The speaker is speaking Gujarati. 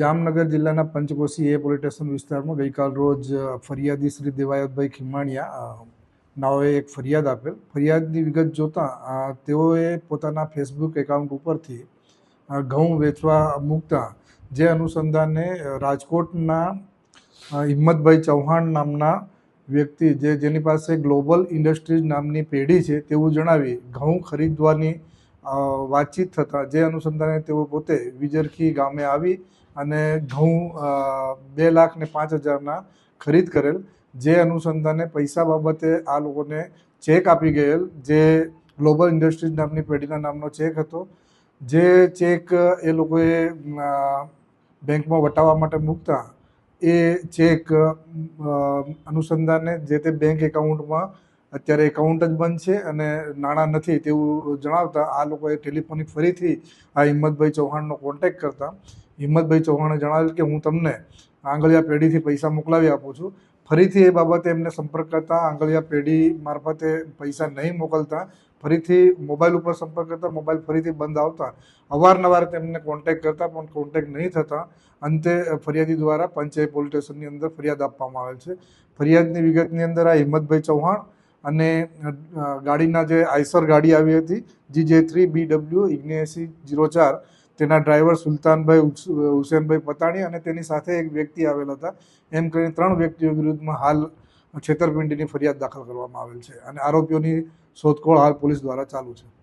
જામનગર જિલ્લાના પંચકોશી એ પોલીસ સ્ટેશન વિસ્તારમાં ગઈકાલ રોજ ફરિયાદી શ્રી દેવાયતભાઈ ખીમાણીયા નાઓએ એક ફરિયાદ આપેલ. ફરિયાદની વિગત જોતાં તેઓએ પોતાના ફેસબુક એકાઉન્ટ ઉપરથી ઘઉં વેચવા મૂકતા, જે અનુસંધાને રાજકોટના હિંમતભાઈ ચૌહાણ નામના વ્યક્તિ, જે જેની પાસે ગ્લોબલ ઇન્ડસ્ટ્રીઝ નામની પેઢી છે, તેવું જણાવી ઘઉં ખરીદવાની વાતચીત થતાં જે અનુસંધાને તેઓ પોતે વિજરખી ગામે આવી અને ઘઉં બે લાખ ને પાંચ હજારના ખરીદ કરેલ. જે અનુસંધાને પૈસા બાબતે આ લોકોને ચેક આપી ગયેલ. જે ગ્લોબલ ઇન્ડસ્ટ્રીઝ નામની પેઢીના નામનો ચેક હતો. જે ચેક એ લોકોએ બેંકમાં વટાવવા માટે મૂકતા. એ ચેક અનુસંધાને જે તે બેંક એકાઉન્ટમાં અત્યારે એકાઉન્ટ જ બંધ છે અને નાણાં નથી તેવું જણાવતા આ લોકોએ ટેલિફોનિક ફરીથી આ હિંમતભાઈ ચૌહાણનો કોન્ટેક કરતા. હિંમતભાઈ ચૌહાણે જણાવ્યું કે હું તમને આંગળિયા પેઢીથી પૈસા મોકલાવી આપું છું. ફરીથી એ બાબતે એમને સંપર્ક કરતા, આંગળિયા પેઢી મારફતે પૈસા નહીં મોકલતા, ફરીથી મોબાઈલ ઉપર સંપર્ક કરતા, મોબાઈલ ફરીથી બંધ આવતા. અવારનવાર તેમને કોન્ટેક કરતા, પણ કોન્ટેક નહીં થતા. અંતે ફરિયાદી દ્વારા પંચાયત પોલીસ સ્ટેશનની અંદર ફરિયાદ આપવામાં આવેલ છે. ફરિયાદની વિગતની અંદર આ હિંમતભાઈ ચૌહાણ અને ગાડીના જે આઈસર ગાડી આવી હતી જી જે થ્રી, બી ડબલ્યુ, ઇગ્નેસી જીરો ચાર, તેના ડ્રાઈવર સુલતાનભાઈ હુસ- હુસેનભાઈ પતાણી અને તેની સાથે એક વ્યક્તિ આવેલ હતા. એમ કરીને ત્રણ વ્યક્તિઓ વિરુદ્ધમાં હાલ છેતરપિંડીની ફરિયાદ દાખલ કરવામાં આવેલ છે અને આરોપીઓની શોધખોળ હાલ પોલીસ દ્વારા ચાલુ છે.